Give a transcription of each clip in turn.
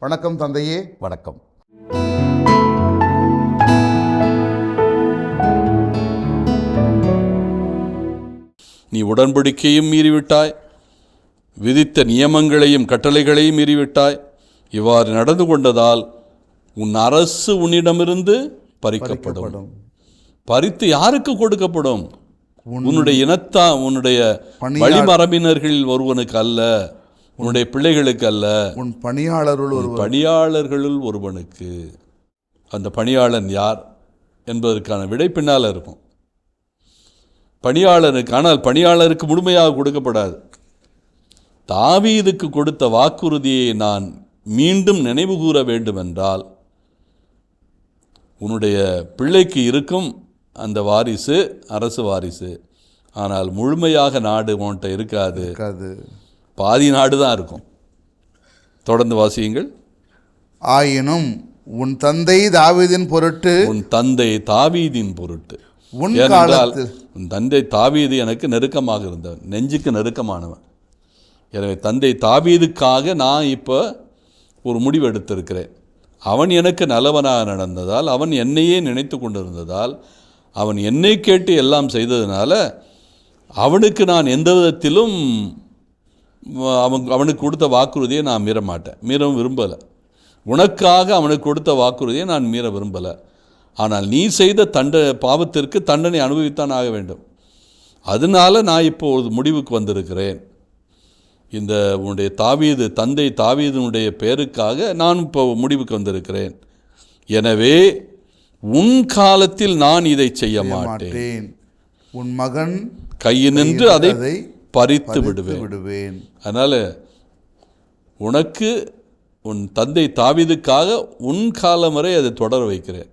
வணக்கம் தந்தையே வணக்கம். நீ உடன்படிக்கையும் மீறிவிட்டாய். விதித்த நியமங்களையும் கட்டளைகளையும் மீறிவிட்டாய். இவ்வாறு நடந்து கொண்டதால் உன் அரசு உன்னிடமிருந்து பறிக்கப்படும். பறித்து யாருக்கு கொடுக்கப்படும்? உன்னுடைய இனத்தா உன்னுடைய வழிமரபினர்களில் ஒருவனுக்கு அல்ல. உன்னுடைய பிள்ளைகளுக்கு அல்ல உன் பணியாளருள் ஒரு பணியாளர்களுள் ஒருவனுக்கு. அந்த பணியாளன் யார் என்பதற்கான விடை பின்னால் இருக்கும். பணியாளனுக்கு ஆனால் பணியாளருக்கு முழுமையாக கொடுக்கப்படாது. தாவீதுக்கு கொடுத்த வாக்குறுதியை நான் மீண்டும் நினைவு கூற வேண்டுமென்றால் உன்னுடைய பிள்ளைக்கு இருக்கும் அந்த வாரிசு அரசு வாரிசு. ஆனால் முழுமையாக நாடு உன்கிட்ட இருக்காது. இருக்காது. பாதி நாடு தான் இருக்கும். தொடர்ந்து வாசியுங்கள். ஆயினும் உன் தந்தை தாவீதின் பொருட்டு உன் தந்தை தாவீதின் பொருட்டு. உன் காலத்தில் உன் தந்தை தாவீது எனக்கு நெருக்கமாக இருந்தவன் நெஞ்சுக்கு நெருக்கமானவன். எனவே தந்தை தாவீதுக்காக நான் இப்போ ஒரு முடிவு எடுத்திருக்கிறேன். அவன் எனக்கு நல்லவனாக நடந்ததால் அவன் என்னையே நினைத்து கொண்டிருந்ததால் அவன் என்னை கேட்டு எல்லாம் செய்ததுனால அவனுக்கு நான் எந்த விதத்திலும் அவன் அவனுக்கு கொடுத்த வாக்குறுதியை நான் மீற மாட்டேன். மீறவும் விரும்பலை. உனக்காக அவனுக்கு கொடுத்த வாக்குறுதியை நான் மீற விரும்பலை. ஆனால் நீ செய்த தண்ட பாவத்திற்கு தண்டனை அனுபவித்தான் ஆக வேண்டும். அதனால நான் இப்போ ஒரு முடிவுக்கு வந்திருக்கிறேன். இந்த உன்னுடைய தாவீது தந்தை தாவீதனுடைய பேருக்காக நான் இப்போ முடிவுக்கு வந்திருக்கிறேன். எனவே உன் காலத்தில் நான் இதை செய்ய மாட்டேன். உன் மகன் அதை அதை பறித்து விடுவேன். விடுவேன். அதனால் உனக்கு உன் தந்தை தாவீதுக்காக உன் காலம் வரை அதை தொடர வைக்கிறேன்.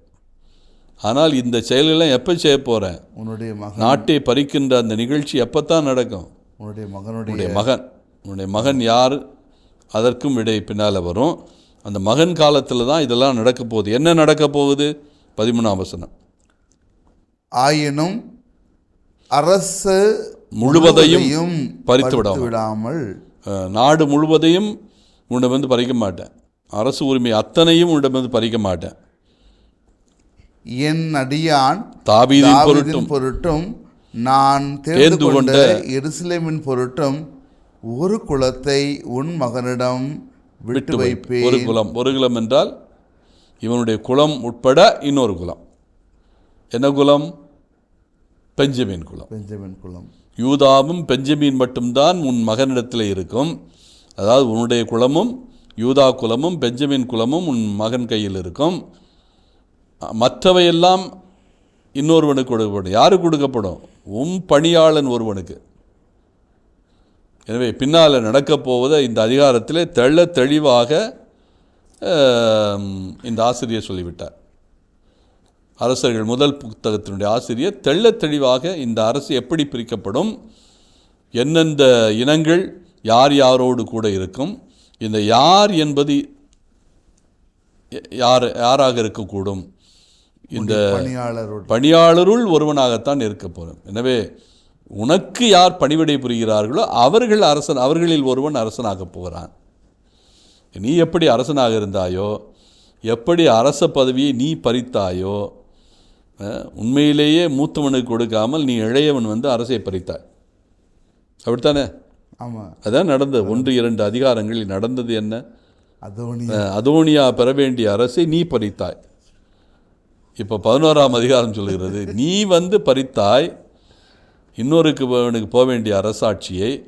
ஆனால் இந்த செயலெல்லாம் எப்போ செய்ய போகிறேன் உன்னுடைய மகன். நாட்டை பறிக்கின்ற அந்த நிகழ்ச்சி எப்போ தான் நடக்கும்? உன்னுடைய மகனுடைய மகன். உன்னுடைய மகன் யார்? அதற்கும் விடை பின்னால் வரும். அந்த மகன் காலத்தில் தான் இதெல்லாம் நடக்க போகுது. என்ன நடக்க போகுது? பதிமூணாம் வசனம். ஆயினும் அரசு முழுவதையும் பறித்து விடாமல். நாடு முழுவதையும் உன்னிடமிருந்து பறிக்க மாட்டேன். அரசு உரிமை அத்தனையும் உன்னிடமிருந்து பறிக்க மாட்டேன். என் அடியான் தாவீதின் பொருட்டும் பொருட்டும் நான் தேர்ந்து கொண்ட எருசலேமின் பொருட்டும் ஒரு குலத்தை உன் மகனிடம் விட்டு விட்டு வைப்பு. வைப்பேன். ஒரு குலம். ஒரு குலம் என்றால் இவனுடைய குலம் உட்பட இன்னொரு குலம். என்ன குலம்? பெஞ்சமின் குலம். பெஞ்சமின் குலம். யூதாவும் பெஞ்சமின் மட்டும்தான் உன் மகனிடத்தில் இருக்கும். அதாவது உன்னுடைய குலமும் யூதா குலமும் பெஞ்சமின் குலமும் உன் மகன் கையில் இருக்கும். மற்றவையெல்லாம் இன்னொருவனுக்கு கொடுக்கப்படும். யாருக்கு கொடுக்கப்படும்? உன் பணியாளன் ஒருவனுக்கு. எனவே பின்னால் நடக்கப் போவதை இந்த அதிகாரத்திலே தெள்ள தெளிவாக இந்த ஆசிரியர் சொல்லிவிட்டார். அரசர்கள் முதல் புத்தகத்தினுடைய ஆசிரியர் தெள்ளத் தெளிவாக இந்த அரசு எப்படி பிரிக்கப்படும் எந்தெந்த இனங்கள் யார் யாரோடு கூட இருக்கும் இந்த யார் என்பது யார் யாராக இருக்கக்கூடும் இந்த பணியாளருள் ஒருவனாகத்தான் இருக்க போகிறோம் எனவே உனக்கு யார் பணிவிடை புரிகிறார்களோ அவர்கள் அரசன் அவர்களில் ஒருவன் அரசனாகப் போகிறான். நீ எப்படி அரசனாக இருந்தாயோ எப்படி அரச பதவியை நீ பறித்தாயோ உண்மையிலேயே மூத்தவனுக்கு கொடுக்காமல் நீ இளையவன் வந்து அரசை பறித்தாய். அப்படித்தானே? ஆமாம் அதான் நடந்தது. ஒன்று இரண்டு அதிகாரங்களில் நடந்தது என்ன? அதோனியா. பெற வேண்டிய அரசை நீ பறித்தாய். இப்போ பதினோராம் அதிகாரம் சொல்கிறது நீ வந்து பறித்தாய் இன்னொருக்கு போக வேண்டிய அரசாட்சியை.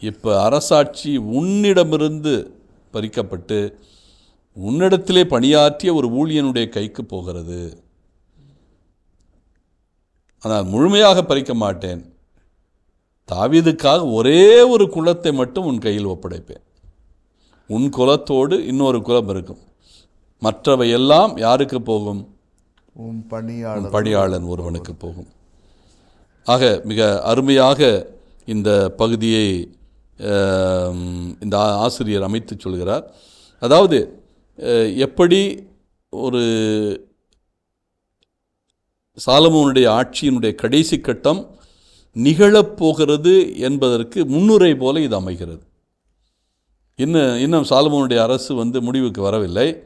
இப்போ அரசாட்சி உன்னிடமிருந்து பறிக்கப்பட்டு உன்னிடத்திலே பணியாற்றிய ஒரு ஊழியனுடைய கைக்கு போகிறது. ஆனால் முழுமையாக பறிக்க மாட்டேன். தாவீதுக்காக ஒரே ஒரு குலத்தை மட்டும் உன் கையில் ஒப்படைப்பேன். உன் குலத்தோடு இன்னொரு குலம் இருக்கும். மற்றவை எல்லாம் யாருக்கு போகும்? உன் பணியாளர். பணியாளன் ஒருவனுக்கு போகும். ஆக மிக அருமையாக இந்த பகுதியை இந்த ஆசிரியர் அமைத்து சொல்கிறார். அதாவது எப்படி ஒரு சாலமோனுடைய ஆட்சியினுடைய கடைசி கட்டம் நிகழப்போகிறது என்பதற்கு முன்னுரை போல இது அமைகிறது. இன்னும் இன்னும் சாலமோனுடைய அரசு வந்து முடிவுக்கு வரவில்லை.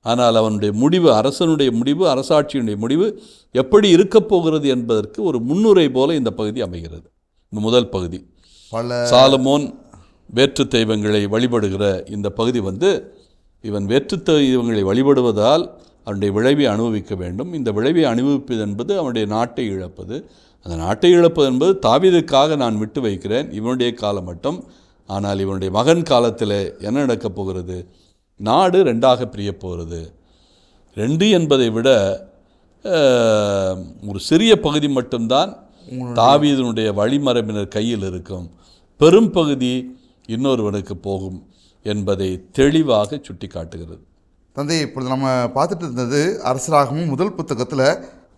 ஆனால் அவனுடைய முடிவு அரசனுடைய முடிவு அரசாட்சியினுடைய முடிவு எப்படி இருக்கப் போகிறது என்பதற்கு ஒரு முன்னுரை போல இந்த பகுதி அமைகிறது. இந்த முதல் பகுதி. பல சாலமோன் வேற்று தெய்வங்களை வழிபடுகிற இந்த பகுதி வந்து இவன் வேற்று தெய்வங்களை வழிபடுவதால் அவனுடைய விளைவை அனுபவிக்க வேண்டும். இந்த விளைவை அனுபவிப்பது என்பது அவனுடைய நாட்டை இழப்பது. அந்த நாட்டை இழப்பது என்பது தாவீதுக்காக நான் விட்டு வைக்கிறேன். இவனுடைய காலம் மட்டும். ஆனால் இவனுடைய மகன் காலத்தில் என்ன நடக்கப் போகிறது? நாடு ரெண்டாக பிரியப் போகிறது. ரெண்டு என்பதை விட ஒரு சிறிய பகுதி மட்டும்தான் தாவீதனுடைய வழிமரபினர் கையில் இருக்கும். பெரும் பகுதி இன்னொருவனுக்கு போகும் என்பதை தெளிவாக சுட்டி காட்டுகிறது தந்தை இப்பொழுது நம்ம பார்த்துட்டு இருந்தது அரசராகமும் முதல் புத்தகத்தில்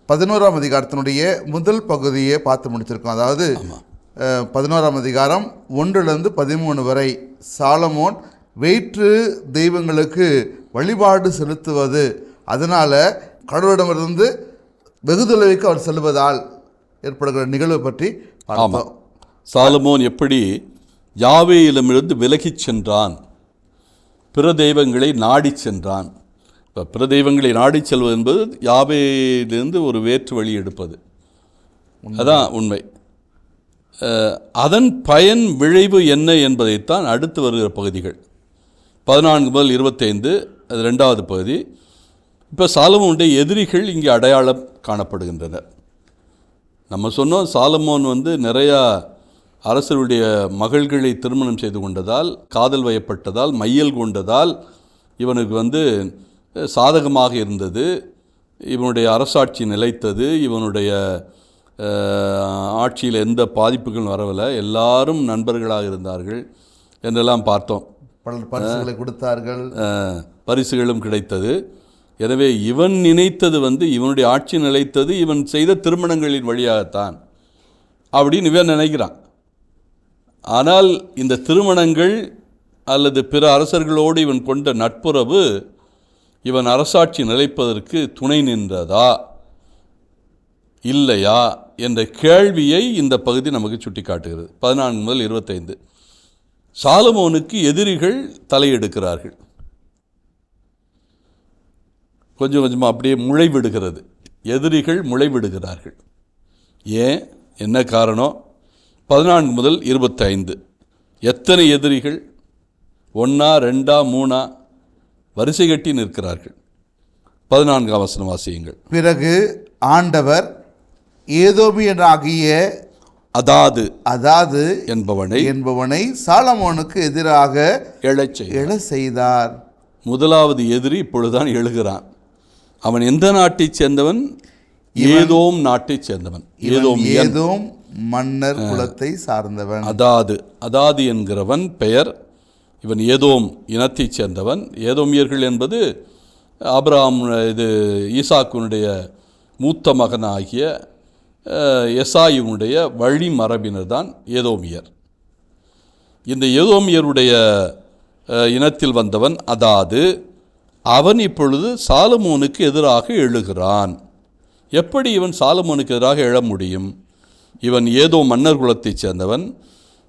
பதினோராம் அதிகாரத்தினுடைய முதல் பகுதியை பார்த்து முடிச்சிருக்கோம். அதாவது பதினோராம் அதிகாரம் ஒன்றிலிருந்து பதிமூணு வரை சாலமோன் வேற்று தெய்வங்களுக்கு வழிபாடு செலுத்துவது. அதனால் கடவுளிடமிருந்து வெகு தொலைவுக்கு அவர் செல்வதால் ஏற்படுகிற நிகழ்வு பற்றி பார்த்தோம். சாலமோன் எப்படி யாவேயிடமிருந்து விலகிச் சென்றான்? பிற தெய்வங்களை நாடிச் சென்றான். இப்போ பிற தெய்வங்களை நாடிச் செல்வது என்பது யாவேயிலிருந்து ஒரு வேற்று வழி எடுப்பது. அதான் உண்மை. அதன் பயன் விளைவு என்ன என்பதைத்தான் அடுத்து வருகிற பகுதிகள். பதினான்கு முதல் இருபத்தைந்து அது ரெண்டாவது பகுதி. இப்போ சாலமோனுடைய எதிரிகள் இங்கே அடையாளம் காணப்படுகின்றனர். நம்ம சொன்னோம் சாலமோன் வந்து நிறையா அரசருடைய மகள்களை திருமணம் செய்து கொண்டதால் காதல் வயப்பட்டதால் மையல் கொண்டதால் இவனுக்கு வந்து சாதகமாக இருந்தது. இவனுடைய அரசாட்சி நிலைத்தது. இவனுடைய ஆட்சியில் எந்த பாதிப்புகளும் வரவில்லை. எல்லாரும் நண்பர்களாக இருந்தார்கள் என்றெல்லாம் பார்த்தோம். பலர் பரிசுகளை கொடுத்தார்கள். பரிசுகளும் கிடைத்தது. எனவே இவன் நினைத்தது வந்து இவனுடைய ஆட்சி நிலைத்தது இவன் செய்த திருமணங்களின் வழியாகத்தான். அப்படின்னு இவன் நினைக்கிறான். ஆனால் இந்த திருமணங்கள் அல்லது பிற அரசர்களோடு இவன் கொண்ட நட்புறவு இவன் அரசாட்சி நிலைப்பதற்கு துணை நின்றதா? இல்லையா? என்ற கேள்வியை இந்த பகுதி நமக்கு சுட்டிக்காட்டுகிறது. பதினான்கு முதல் இருபத்தைந்து. சாலமோனுக்கு எதிரிகள் தலையெடுக்கிறார்கள். கொஞ்சம் கொஞ்சமாக அப்படியே முளைவிடுகிறது. எதிரிகள் முளைவிடுகிறார்கள். ஏன்? என்ன காரணம்? பதினான்கு முதல் இருபத்தைந்து. எத்தனை எதிரிகள் ஒன்றா ரெண்டா மூணா வரிசை கட்டி நிற்கிறார்கள். பதினான்காம் வசனம் வாசியுங்கள். பிறகு ஆண்டவர் ஏதோமியனாகிய அதாது அதாவது என்பவனை என்பவனை சாலமோனுக்கு எதிராக எழச் எழ செய்தார். முதலாவது எதிரி இப்பொழுதுதான் எழுகிறான். அவன் எந்த நாட்டைச் சேர்ந்தவன்? ஏதோம் நாட்டைச் சேர்ந்தவன். ஏதோம் ஏதோம் மன்னர் குலத்தை சார்ந்தவன். அதாது அதாது என்கிறவன் பெயர். இவன் ஏதோம் இனத்தைச் சேர்ந்தவன். ஏதோமியர்கள் என்பது ஆபிரகாம் இது ஈசாக்குனுடைய மூத்த மகனாகிய எசாயுனுடைய வழி மரபினர் தான் ஏதோமியர். இந்த ஏதோமியருடைய இனத்தில் வந்தவன் அதாது. அவன் இப்பொழுது சாலமோனுக்கு எதிராக எழுகிறான். எப்படி இவன் சாலமோனுக்கு எதிராக எழ முடியும்? இவன் ஏதோ மன்னர் குலத்தைச் சேர்ந்தவன்.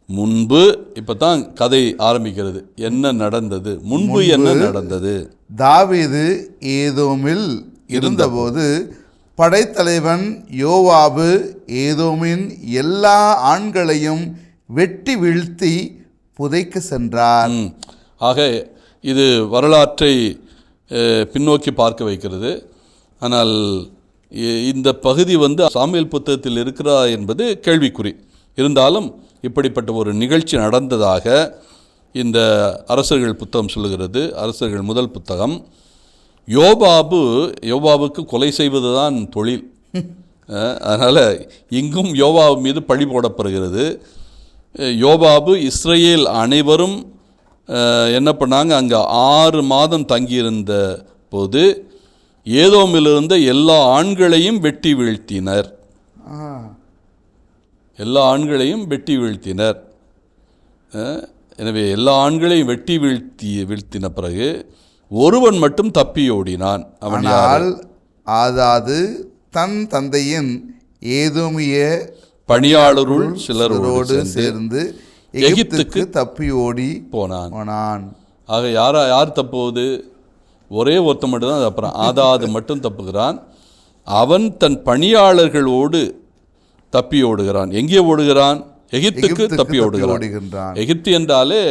முன்பு இப்போ தான் கதை ஆரம்பிக்கிறது. என்ன நடந்தது? முன்பு என்ன நடந்தது? தாவீது ஏதோமில் இருந்தபோது படைத்தலைவன் யோவாபு ஏதோமின் எல்லா ஆண்களையும் வெட்டி வீழ்த்தி புதைக்க சென்றார். ம். ஆக இது வரலாற்றை பின்னோக்கி பார்க்க வைக்கிறது. ஆனால் இந்த பகுதி வந்து சாமியல் புத்தகத்தில் இருக்கிறா என்பது கேள்விக்குறி. இருந்தாலும் இப்படிப்பட்ட ஒரு நிகழ்ச்சி நடந்ததாக இந்த அரசர்கள் புத்தகம் சொல்லுகிறது. அரசர்கள் முதல் புத்தகம் யோபாபு யோபாவுக்கு கொலை செய்வது தான் தொழில் அதனால் இங்கும் யோபாபு மீது பழி போடப்படுகிறது. யோபாபு இஸ்ரேல் அனைவரும் என்ன பண்ணாங்க? அங்கே ஆறு மாதம் தங்கியிருந்த போது ஏதோமிலிருந்த எல்லா ஆண்களையும் வெட்டி வீழ்த்தினர். எல்லா ஆண்களையும் வெட்டி வீழ்த்தினர். எனவே எல்லா ஆண்களையும் வெட்டி வீழ்த்தி வீழ்த்தின பிறகு ஒருவன் மட்டும் தப்பி ஓடினான். அவன் யார்? ஆனால் ஆதாது தன் தந்தையின் ஏதோமிய பணியாளருள் சிலரோடு சேர்ந்து எகிப்துக்கு தப்பி ஓடி போனான். போனான். ஆக யாரா யார் தப்புவது ஒரே ஒருத்தன் மட்டும்தான் அப்புறம் ஆதாது மட்டும் தப்புகிறான். அவன் தன் பணியாளர்களோடு தப்பி ஓடுகிறான். எங்கே ஓடுகிறான்? எகிப்துக்கு தப்பி ஓடுகிறான். எகிப்து என்றாலே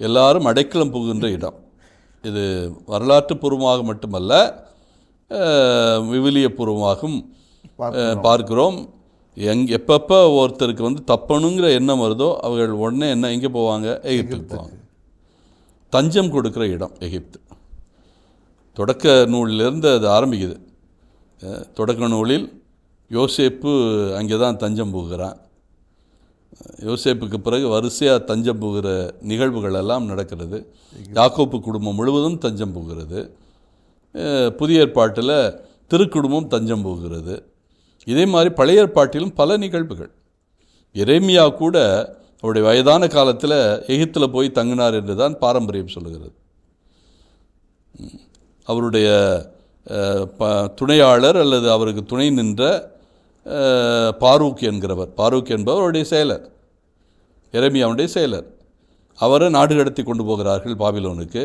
எல்லாரும் அடைக்கலம் புகுகின்ற இடம். இது வரலாற்று பூர்வமாக மட்டுமல்ல விவிலிய பூர்வமாகவும் பார்க்கிறோம். எங் எப்பப்போ ஒருத்தருக்கு வந்து தப்பணுங்கிற எண்ணம் வருதோ அவர்கள் உடனே என்ன எங்கே போவாங்க? எகிப்துக்கு போவாங்க. தஞ்சம் கொடுக்குற இடம் எகிப்து. தொடக்க நூலிலிருந்து அது ஆரம்பிக்குது. தொடக்க நூலில் யோசேப்பு அங்கே தான் தஞ்சம் போகிறான் யோசேப்புக்கு பிறகு வரிசையாக தஞ்சம் போகிற நிகழ்வுகள் எல்லாம் நடக்கிறது. யாக்கோப்பு குடும்பம் முழுவதும் தஞ்சம் போகிறது புதிய ஏற்பாட்டில் திருக்குடும்பம் தஞ்சம் போகிறது இதே மாதிரி பழைய ஏற்பாட்டிலும் பல நிகழ்வுகள். எரேமியா கூட அவருடைய வயதான காலத்தில் எகிப்தில் போய் தங்கினார் என்று தான் பாரம்பரியம் சொல்லுகிறது. அவருடைய ப துணையாளர் அல்லது அவருக்கு துணை நின்ற பாரூக் என்கிறவர். பாரூக் என்பவர் அவருடைய செயலர். எரேமியாவுடைய செயலர். அவரை நாடு கடத்தி கொண்டு போகிறார்கள் பாபிலோனுக்கு.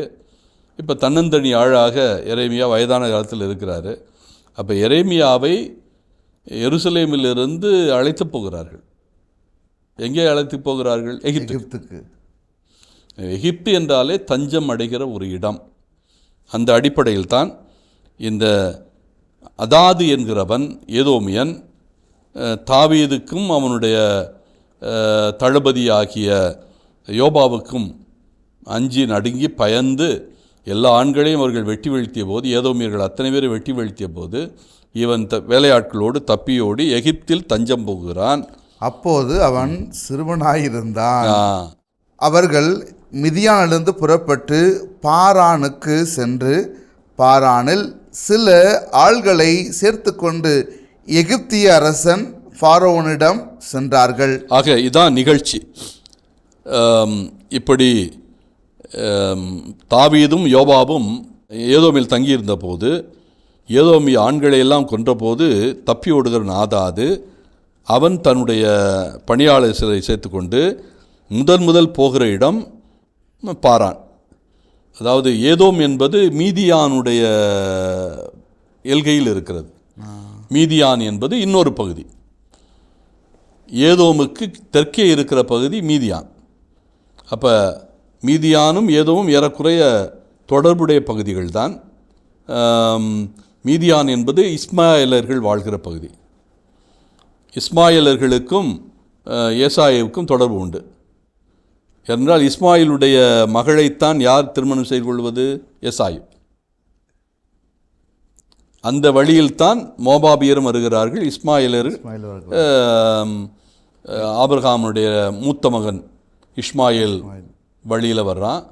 இப்போ தன்னந்தனி ஆளாக எரேமியா வயதான காலத்தில் இருக்கிறாரு. அப்போ எரேமியாவை எருசலேமிலிருந்து அழைத்து போகிறார்கள். எங்கே அழைத்து போகிறார்கள்? எகிப்து எகிப்துக்கு. எகிப்து என்றாலே தஞ்சம் அடைகிற ஒரு இடம். அந்த அடிப்படையில் தான் இந்த அதாது என்கிறவன் ஏதோமியன் தாவீதுக்கும் அவனுடைய அஹ், தளபதியாகிய யோபாவுக்கும் அஞ்சி நடுங்கி பயந்து எல்லா ஆண்களையும் அவர்கள் வெட்டி வீழ்த்திய போது ஏதோமியர்கள் அத்தனை பேரை வெட்டி வீழ்த்திய போது இவன் த வேலையாட்களோடு தப்பியோடி எகிப்தில் தஞ்சம் போகிறான். அப்போது அவன் சிறுவனாயிருந்தான். அவர்கள் மிதியானிலிருந்து புறப்பட்டு பாரானுக்கு சென்று பாரானில் சில ஆள்களை சேர்த்துக்கொண்டு எகிப்திய அரசன் ஃபாரோனிடம் சென்றார்கள். ஆக இதான் நிகழ்ச்சி. இப்படி தாவீதும் யோபாவும் ஏதோமில் தங்கியிருந்த போது ஏதோமி ஆண்களை எல்லாம் கொன்றபோது தப்பி ஓடுகிற நாதாது அவன் தன்னுடைய பணியாளர் சிலரை சேர்த்துக்கொண்டு முதன் முதல் போகிற இடம் பாரான். அதாவது ஏதோம் என்பது மீதியானுடைய எல்கையில் இருக்கிறது. மீதியான் என்பது இன்னொரு பகுதி. ஏதோமுக்கு தெற்கே இருக்கிற பகுதி மீதியான். அப்போ மீதியானும் ஏதோவும் ஏறக்குறைய தொடர்புடைய பகுதிகள் தான். மீதியான் என்பது இஸ்மாயிலர்கள் வாழ்கிற பகுதி. இஸ்மாயிலர்களுக்கும் ஏசாயாவுக்கும் தொடர்பு உண்டு. என்றால் இஸ்மாயிலுடைய மகளைத்தான் யார் திருமணம் செய்து கொள்வது? எசாயு. அந்த வழியில்தான் மோபாபியரும் வருகிறார்கள். இஸ்மாயிலர் ஆபிரகாமுடைய மூத்த மகன் இஸ்மாயில் வழியில் வர்றான்.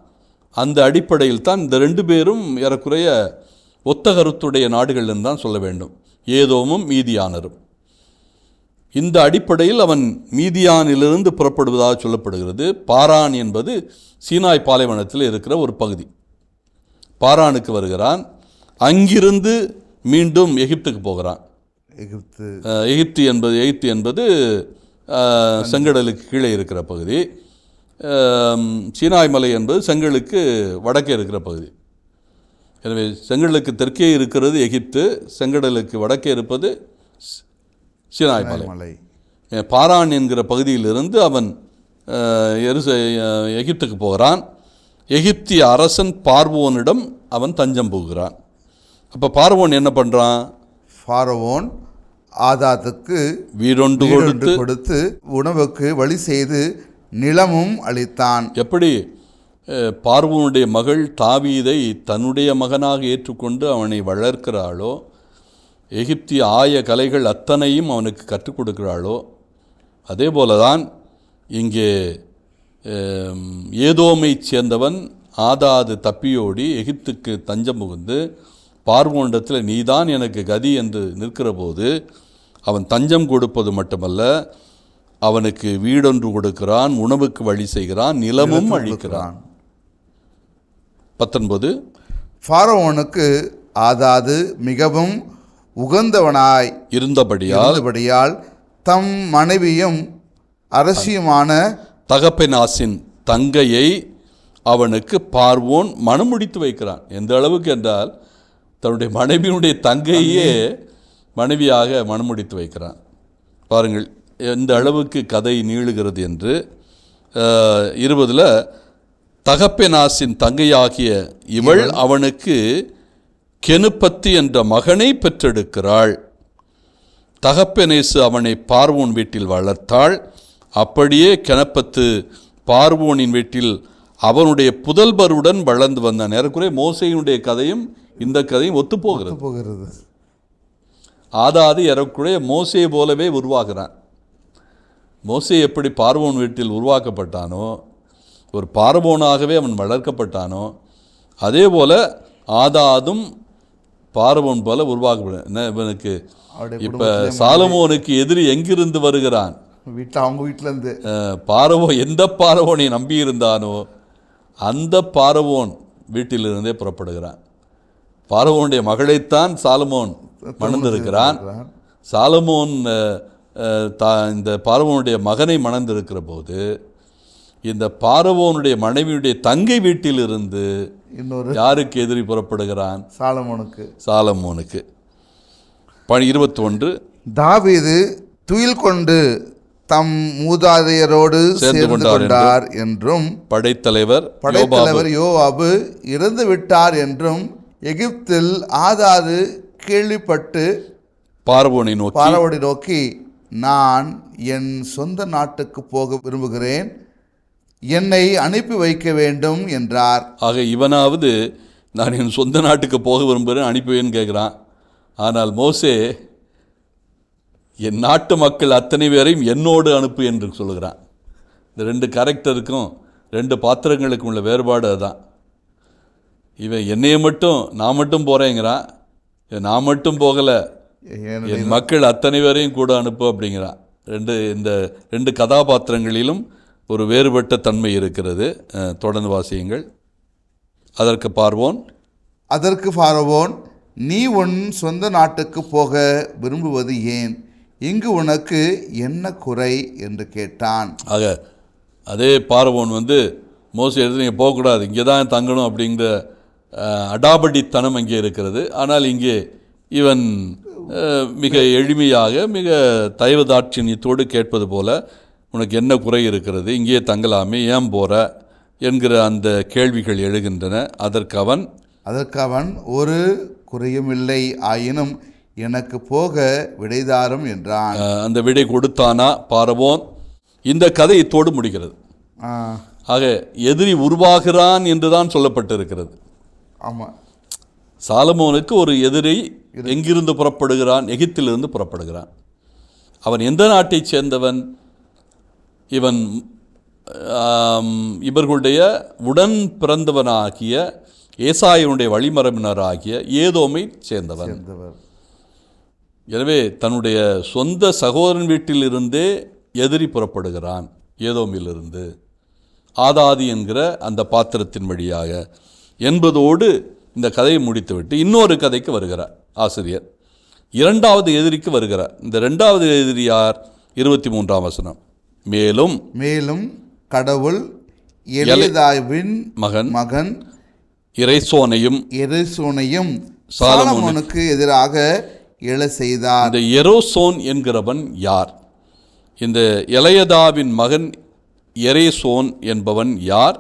அந்த அடிப்படையில் தான் இந்த ரெண்டு பேரும் ஏறக்குறைய ஒத்த கருத்துடைய நாடுகள் என்று தான் சொல்ல வேண்டும். ஏதோமும் மீதியானரும். இந்த அடிப்படையில் அவன் மீதியானிலிருந்து புறப்படுவதாக சொல்லப்படுகிறது. பாரான் என்பது சீனாய் பாலைவனத்தில் இருக்கிற ஒரு பகுதி. பாரானுக்கு வருகிறான். அங்கிருந்து மீண்டும் எகிப்துக்கு போகிறான். எகிப்து. எகிப்து என்பது எகிப்து என்பது செங்கடலுக்கு கீழே இருக்கிற பகுதி. சீனாய் மலை என்பது செங்கலுக்கு வடக்கே இருக்கிற பகுதி. எனவே செங்கடலுக்கு தெற்கே இருக்கிறது எகிப்து செங்கடலுக்கு வடக்கே இருப்பது சீனாய் மலை பாரான் என்கிற பகுதியிலிருந்து அவன் எருச எகிப்துக்கு போகிறான். எகிப்திய அரசன் பார்வோனிடம் அவன் தஞ்சம் புகுகிறான் அப்போ பார்வோன் என்ன பண்ணுறான் ஃபாரவோன் ஆதாத்துக்கு வீடொன்று கொடுத்து கொடுத்து உணவுக்கு வழி செய்து நிலமும் அளித்தான். எப்படி? பார்வோனுடைய மகள் தாவீதை தன்னுடைய மகனாக ஏற்றுக்கொண்டு அவனை வளர்க்கிறாளோ எகிப்திய ஆய கலைகள் அத்தனையும் அவனுக்கு கற்றுக் கொடுக்கிறாளோ? அதே போலதான் இங்கே அம், ஏதோமைச் சேர்ந்தவன் ஆதாது தப்பியோடி எகிப்துக்கு தஞ்சம் புகுந்து பார்வோனிடத்தில் நீதான் எனக்கு கதி என்று நிற்கிற போது அவன் தஞ்சம் கொடுப்பது மட்டுமல்ல அவனுக்கு வீடொன்று கொடுக்கிறான் உணவுக்கு வழி செய்கிறான் நிலமும் அழிக்கிறான். பத்தொன்பது. ஃபாரவோனுக்கு ஆதாது மிகவும் உகந்தவனாய் இருந்தபடியால் தம் மனைவியும் அரசியுமான தகப்பெனாசின் தங்கையை அவனுக்கு பார்வோன் மனம் முடித்து வைக்கிறான். எந்த அளவுக்கு என்றால் தன்னுடைய மனைவியினுடைய தங்கையே மனைவியாக மனம் முடித்து வைக்கிறான். பாருங்கள் எந்த அளவுக்கு கதை நீளுகிறது என்று இருபதில் தகப்பெனாசின் தங்கையாகிய இவள் அவனுக்கு கெனுப்பத்தி என்ற மகனை பெற்றெடுக்கிறாள். தகப்பெனேசு அவனை பார்வோன் வீட்டில் வளர்த்தாள். அப்படியே கெனப்பத்து பார்வோனின் வீட்டில் அவனுடைய புதல்வருடன் வளர்ந்து வந்தான் ஏறக்குறைய மோசையினுடைய கதையும் இந்த கதையும் ஒத்துப்போகிறது. போகிறது ஆதாது ஏறக்குறைய மோசையை போலவே உருவாகிறான். மோசே எப்படி பார்வோன் வீட்டில் உருவாக்கப்பட்டானோ ஒரு பார்வோனாகவே அவன் வளர்க்கப்பட்டானோ அதே போல ஆதாதும் பார்வோன் போல உருவாக்கப்பட என்ன இவனுக்கு? இப்போ சாலமோனுக்கு எதிரி எங்கிருந்து வருகிறான்? வீட்டில் அவங்க வீட்டிலேருந்து. பார்வோ எந்த பார்வோனை நம்பியிருந்தானோ அந்த பார்வோன் வீட்டிலிருந்தே புறப்படுகிறான். பார்வோனுடைய மகளைத்தான் சாலமோன் மணந்திருக்கிறான். சாலமோன் இந்த பார்வோனுடைய மகனை மணந்திருக்கிற போது இந்த பார்வோனுடைய மனைவியுடைய தங்கை வீட்டிலிருந்து இன்னொரு யாருக்கு எதிரி புறப்படுகிறான்? சாலமோனுக்கு. சாலமோனுக்கு. பணி இருபத்தி ஒன்று தாவீது துயில் கொண்டு தம் மூதாதையரோடு சேர்ந்து கொண்டார் என்றும் படைத்தலைவர் படைத்தலைவர் யோவாபு இறந்து விட்டார் என்றும் எகிப்தில் ஆதாது கேள்விப்பட்டு பார்வோனை நோக்கி பார்வோனை நோக்கி நான் என் சொந்த நாட்டுக்கு போக விரும்புகிறேன். என்னை அனுப்பி வைக்க வேண்டும் என்றார். ஆக இவனாவது நான் என் சொந்த நாட்டுக்கு போக விரும்புகிறேன் அனுப்புவேன்னு கேட்குறான். ஆனால் மோசே என் நாட்டு மக்கள் அத்தனை பேரையும் என்னோடு அனுப்பு என்று சொல்லுகிறான். இந்த ரெண்டு கேரக்டருக்கும் ரெண்டு பாத்திரங்களுக்கும் உள்ள வேறுபாடு அதுதான் இவன் என்னைய மட்டும் நான் மட்டும் போகிறேங்கிறான் நான் மட்டும் போகலை. என் மக்கள் அத்தனை பேரையும் கூட அனுப்பு அப்படிங்கிறான். ரெண்டு இந்த ரெண்டு கதாபாத்திரங்களிலும் ஒரு வேறுபட்ட தன்மை இருக்கிறது. தொடர்ந்து வாசியுங்கள். அதற்கு பார்வோன். அதற்கு ஃபாரவோன் நீ உன் சொந்த நாட்டுக்கு போக விரும்புவது ஏன்? இங்கு உனக்கு என்ன குறை? என்று கேட்டான். ஆக அதே பார்வோன் வந்து மோசடி எடுத்து நீங்கள் போகக்கூடாது. இங்கே தான் தங்கணும் அப்படிங்கிற அடாபடித்தனம் அங்கே இருக்கிறது. ஆனால் இங்கே இவன் மிக எளிமையாக மிக தயவதாட்சியத்தோடு கேட்பது போல உனக்கு என்ன குறை இருக்கிறது? இங்கே தங்கலாமே ஏன் போகிற என்கிற அந்த கேள்விகள் எழுகின்றன. அதற்கு அவன் அதற்கு அவன் ஒரு குறையும் இல்லை ஆயினும் எனக்கு போக விடைதாரும் என்றான். அந்த விடை கொடுத்தானா? பார்வோன் இந்த கதை இத்தோடு முடிகிறது. ஆக எதிரி உருவாகிறான் என்று தான் சொல்லப்பட்டிருக்கிறது. ஆமாம் சாலமோனுக்கு ஒரு எதிரி எங்கிருந்து புறப்படுகிறான்? எகிப்திலிருந்து புறப்படுகிறான். அவன் எந்த நாட்டைச் சேர்ந்தவன்? இவன் இவர்களுடைய உடன் பிறந்தவனாகிய ஏசாயனுடைய வழிமரபினராகிய ஏதோமை சேர்ந்தவன். எனவே தன்னுடைய சொந்த சகோதரன் வீட்டிலிருந்தே எதிரி புறப்படுகிறான் ஏதோமிலிருந்து. ஆதாதி என்கிற அந்த பாத்திரத்தின் வழியாக என்பதோடு இந்த கதையை முடித்துவிட்டு இன்னொரு கதைக்கு வருகிறார் ஆசிரியர். இரண்டாவது எதிரிக்கு வருகிறார். இந்த ரெண்டாவது எதிரி யார்? இருபத்தி மூன்றாம் வசனம். மேலும் மேலும் கடவுள் எலிதாவின் மகன் மகன் இறைசோனையும் எரிசோனையும் சாலமோனு- சாலமோனுக்கு எதிராக எழ செய்தார் இந்த எரோசோன் என்கிறவன் யார்? இந்த இளையதாவின் மகன் எரேசோன் என்பவன் யார்?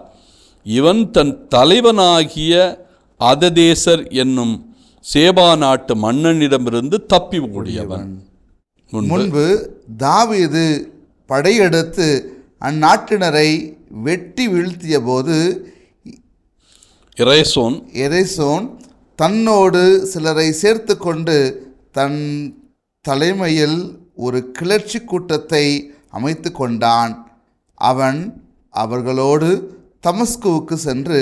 இவன் தன் தலைவனாகிய அததேசர் என்னும் சேபா நாட்டு மன்னனிடமிருந்து தப்பி ஓடியவன் முன்பு தாவீது படையெடுத்து அந்நாட்டினரை வெட்டி வீழ்த்திய போது எரேசோன் எரேசோன் தன்னோடு சிலரை சேர்த்து கொண்டு தன் தலைமையில் ஒரு கிளர்ச்சி கூட்டத்தை அமைத்து கொண்டான். அவன் அவர்களோடு தமஸ்குவுக்கு சென்று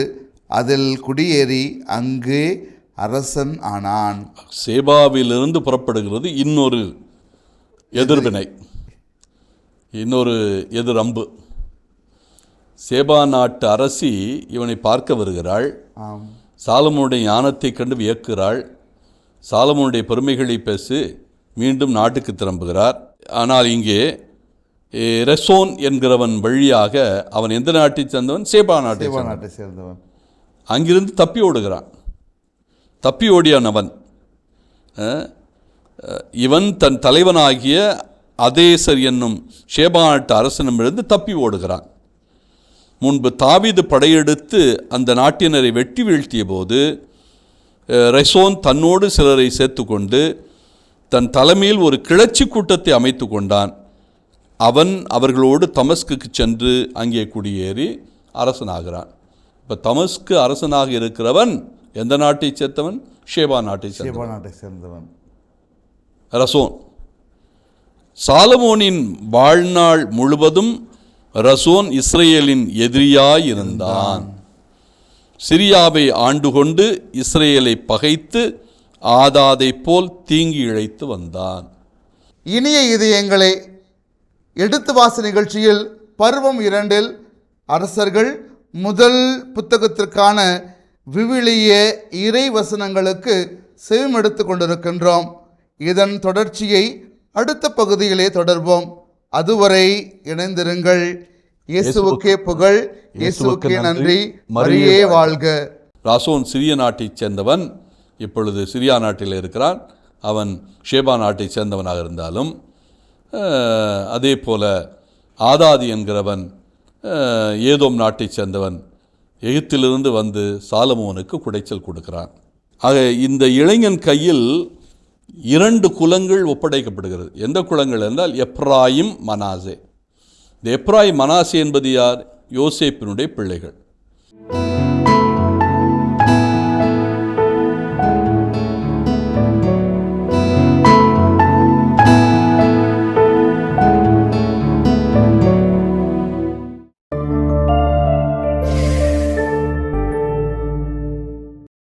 அதில் குடியேறி அங்கே அரசன் ஆனான். சேபாவிலிருந்து புறப்படுகிறது இன்னொரு எதிர்வினை. இன்னொரு எதிர் அம்பு. சேபா நாட்டு அரசி இவனை பார்க்க வருகிறாள். சாலமோனுடைய ஞானத்தைக் கண்டு வியக்கிறாள். சாலமோனுடைய பெருமைகளை பேசி மீண்டும் நாட்டுக்கு திரும்புகிறார். ஆனால் இங்கே ரெசோன் என்கிறவன் வழியாக அவன் எந்த நாட்டைச் சேர்ந்தவன்? சேபா நாட்டை நாட்டை சேர்ந்தவன். அங்கிருந்து தப்பி ஓடுகிறான். தப்பி ஓடியான் அவன். அஹ், அஹ், இவன் தன் தலைவனாகிய அதேசர் என்னும் ஷேபா நாட்டு அரசனிடமிருந்து தப்பி ஓடுகிறான். முன்பு தாவீது படையெடுத்து அந்த நாட்டினரை வெட்டி வீழ்த்திய போது ரெசோன் தன்னோடு சிலரை சேர்த்துக்கொண்டு தன் தலைமையில் ஒரு கிளர்ச்சி கூட்டத்தை அமைத்து கொண்டான். அவன் அவர்களோடு தமஸ்குக்கு சென்று அங்கே குடியேறி அரசனாகிறான். இப்போ தமஸ்கு அரசனாக இருக்கிறவன் எந்த நாட்டைச் சேர்த்தவன்? ஷேபா நாட்டை சேர்ந்தவன். ரசோன். சாலமோனின் வாழ்நாள் முழுவதும் ரசோன் இஸ்ரேலின் எதிரியாயிருந்தான். சிரியாவை ஆண்டு கொண்டு இஸ்ரேலை பகைத்து ஆதாதைப் போல் தீங்கி இழைத்து வந்தான். இனிய இதயங்களை எடுத்து வாச நிகழ்ச்சியில் பருவம் இரண்டில் அரசர்கள் முதல் புத்தகத்திற்கான விவிலிய இறை வசனங்களுக்கு செவிமெடுத்து கொண்டிருக்கின்றோம். இதன் தொடர்ச்சியை அடுத்த பகுதியிலே தொடர்வோம். அதுவரை இணைந்திருங்கள். இயேசுவுக்கே புகழ். இயேசுவுக்கே நன்றி. மரியே வாழ்க. ராசோன் சிரிய நாட்டைச் சேர்ந்தவன் இப்பொழுது சிரியா நாட்டில் இருக்கிறான். அவன் ஷேபா நாட்டைச் சேர்ந்தவனாக இருந்தாலும் அதே போல ஆதாதி என்கிறவன் ஏதோம் நாட்டைச் சேர்ந்தவன் எகிப்திலிருந்து வந்து சாலமோனுக்கு குடைச்சல் கொடுக்கிறான். ஆக இந்த இளைஞன் கையில் இரண்டு குலங்கள் ஒப்படைக்கப்படுகிறது. எந்த குலங்கள் என்றால் எப்ராயிம் மனாசே. இந்த எப்ராயிம் மனாசே என்பது யார்? யோசேப்பினுடைய பிள்ளைகள்.